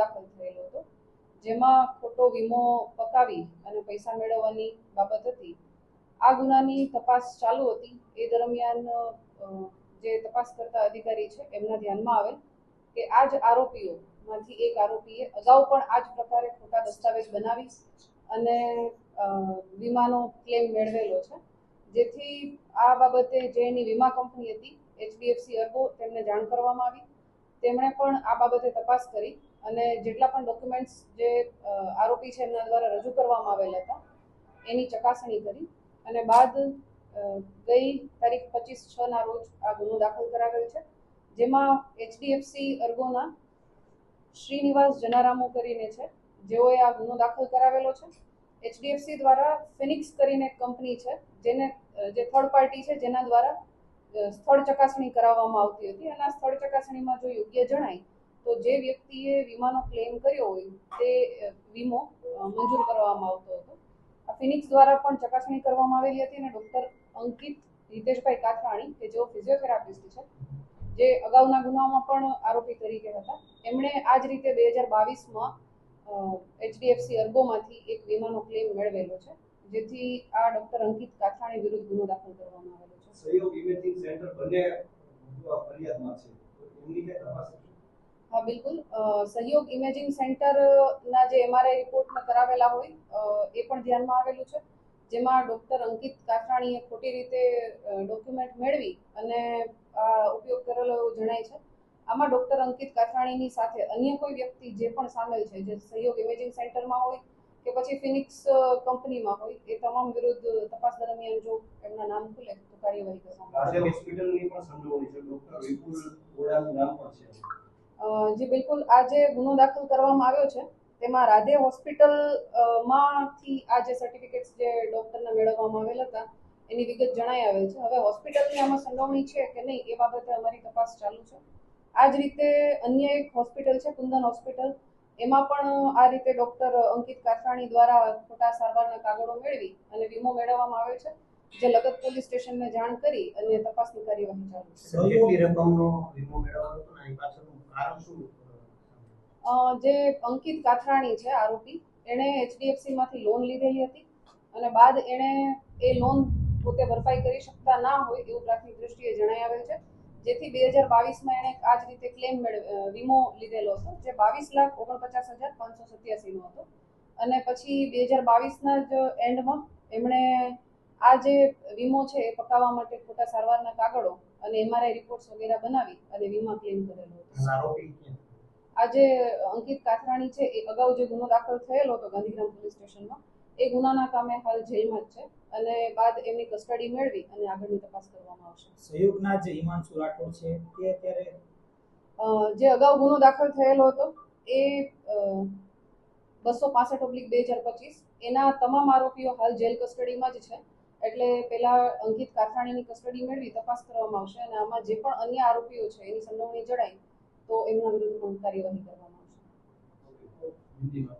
દાખલ થયેલો હતો, જેમાં ખોટો વીમો પકાવી અને પૈસા મેળવવાની બાબત હતી. આ ગુનાની તપાસ ચાલુ હતી. એ દરમિયાન જે તપાસ કરતા અધિકારી છે, એમના ધ્યાનમાં આવેલ કે આ જ આરોપીઓમાંથી એક આરોપીએ અગાઉ પણ આ જ પ્રકારે ખોટા દસ્તાવેજ બનાવી અને વીમાનો ક્લેમ મેળવેલો છે. જેથી આ બાબતે જે એની વીમા કંપની હતી, એચડીએફસી અર્બો, તેમને જાણ કરવામાં આવી. તેમણે પણ આ બાબતે તપાસ કરી અને જેટલા પણ ડોક્યુમેન્ટ્સ જે આરોપી છે એમના દ્વારા રજૂ કરવામાં આવેલા હતા, એની ચકાસણી કરી અને બાદ ગઈ તારીખ પચીસ છ ના રોજ આ ગુનો દાખલ કરાવેલ છે, જેમાં એચડીએફસી અર્ગોના શ્રીનિવાસ જનારામો કરીને છે, જેઓએ આ ગુનો દાખલ કરાવેલો છે. એચડીએફસી દ્વારા ફિનિક્સ કરીને કંપની છે, જેને જે થર્ડ પાર્ટી છે, જેના દ્વારા સ્થળ ચકાસણી કરાવવામાં આવતી હતી. અને આ સ્થળ ચકાસણીમાં જો યોગ્ય જણાય, તો જે વ્યક્તિએ વીમાનો ક્લેમ કર્યો હોય, તે વીમો મંજૂર કરવામાં આવતો હતો. આ ફિનિક્સ દ્વારા પણ ચકાસણી કરવામાં આવેલી હતી અને ડૉક્ટર અંકિત હિતેશભાઈ કાથરાણી, કે જેઓ ફિઝિયોથેરાપિસ્ટ છે, જે અગાઉના ગુનામાં પણ આરોપી તરીકે હતા. એમણે આ જ રીતે બે હજાર બાવીસમાં એચડીએફસી અર્ગોમાંથી એક વીમાનો ક્લેમ મેળવેલો છે, જેથી આ ડૉક્ટર અંકિત કાથરાણી વિરુદ્ધ ગુનો દાખલ કરવામાં આવેલો છે સહયોગ ઇમેજિંગ સેન્ટર હા, બિલકુલ. સહયોગ ઇમેજિંગ સેન્ટરના જે એમઆરઆઈ રિપોર્ટમાં કરાવેલા હોય એ પણ ધ્યાનમાં આવેલું છે. જેમાં ડૉક્ટર અંકિત કાથરાણીએ ખોટી રીતે ડોક્યુમેન્ટ મેળવી અને ઉપયોગ કરેલો એવું જણાય છે. આમાં ડૉક્ટર અંકિત કાથરાણીની સાથે અન્ય કોઈ વ્યક્તિ જે પણ સામેલ છે, જે સહયોગ ઇમેજિંગ સેન્ટરમાં હોય કે પછી ફિનિક્સ કંપનીમાં હોય એ તમામ વિરુદ્ધ તપાસ દરમિયાન જો એમના નામ ખુલે તો કાર્યવાહી કરવામાં આવશે. હોસ્પિટલની પણ સંડોવણી છે ડોક્ટર વિપુલ ઓડાનું નામ પણ છે. અ, જી બિલકુલ આ જે ગુનો દાખલ કરવામાં આવ્યો છે તેમાં રાધે હોસ્પિટલમાંથી આ જે સર્ટિફિકેટ્સ જે ડોક્ટરના મેળવવામાં આવેલ હતા એની વિગત જણાઈ આવેલ છે. હવે હોસ્પિટલની આમાં સંડોવણી છે કે નહીં એ બાબતે અમારી તપાસ ચાલુ છે. આ જ રીતે અન્ય એક હોસ્પિટલ છે કુંદન હોસ્પિટલ એમાં પણ આ રીતે ડૉક્ટર અંકિત કાથરાણી દ્વારા ખોટા સારવારના કાગળો મેળવી અને વીમો મેળવવામાં આવે છે જે લગત પોલીસ સ્ટેશનને જાણ કરી અને તપાસની કાર્યવાહી ચાલુ છે. કેટલી રકમનો વીમો મેળવવાનો હતો એની પાછળનું કારણ શું? જે અંકિત કાથરાણી છે આરોપી એણે એચડીએફસી માંથી લોન લીધેલી હતી અને બાદ એણે એ લોન પોતે ભરપાઈ કરી શકતા ના હોય એવું પ્રાથમિક દ્રષ્ટિએ જણાઈ આવેલ છે. જેથી બે હજાર બાવીસમાં એણે આ જ રીતે ક્લેમ વીમો લીધેલો હતો જે બાવીસ લાખ ઓગણપચાસ હજાર પાંચસો સત્યાસીનો હતો. અને પછી બે હજાર બાવીસના જ એન્ડમાં એમણે આ જે વીમો છે એ પકાવવા માટે ખોટા સારવારના કાગળો અને એમઆરઆઈ રિપોર્ટ્સ વગેરે બનાવી અને વીમા ક્લેમ કરેલો હતો. આજે આ જે અંકિત કાથરાણી છે એ અગાઉ જે ગુનો દાખલ થયેલો હતો ગાંધીગ્રામ પોલીસ સ્ટેશનમાં એ ગુનાના કામે હાલ જેલમાં જ છે અને બાદ એમની કસ્ટડી મેળવી અને આગળની તપાસ કરવામાં આવશે. સહયોગના જે હિમાંશુ રાઠોડ છે તે અત્યારે અ, જે અગાઉ ગુનો દાખલ થયેલો હતો એ બસો પાસઠ ઓબ્લિક બે હજાર પચીસ એના તમામ આરોપીઓ હાલ જેલ કસ્ટડીમાં જ છે. એટલે પેલા અંકિત કાથાણીની કસ્ટડી મેળવી તપાસ કરવામાં આવશે અને આમાં જે પણ અન્ય આરોપીઓ છે એની સંડોવણી જણાય તો એમના વિરુદ્ધ પણ કાર્યવાહી કરવામાં આવશે.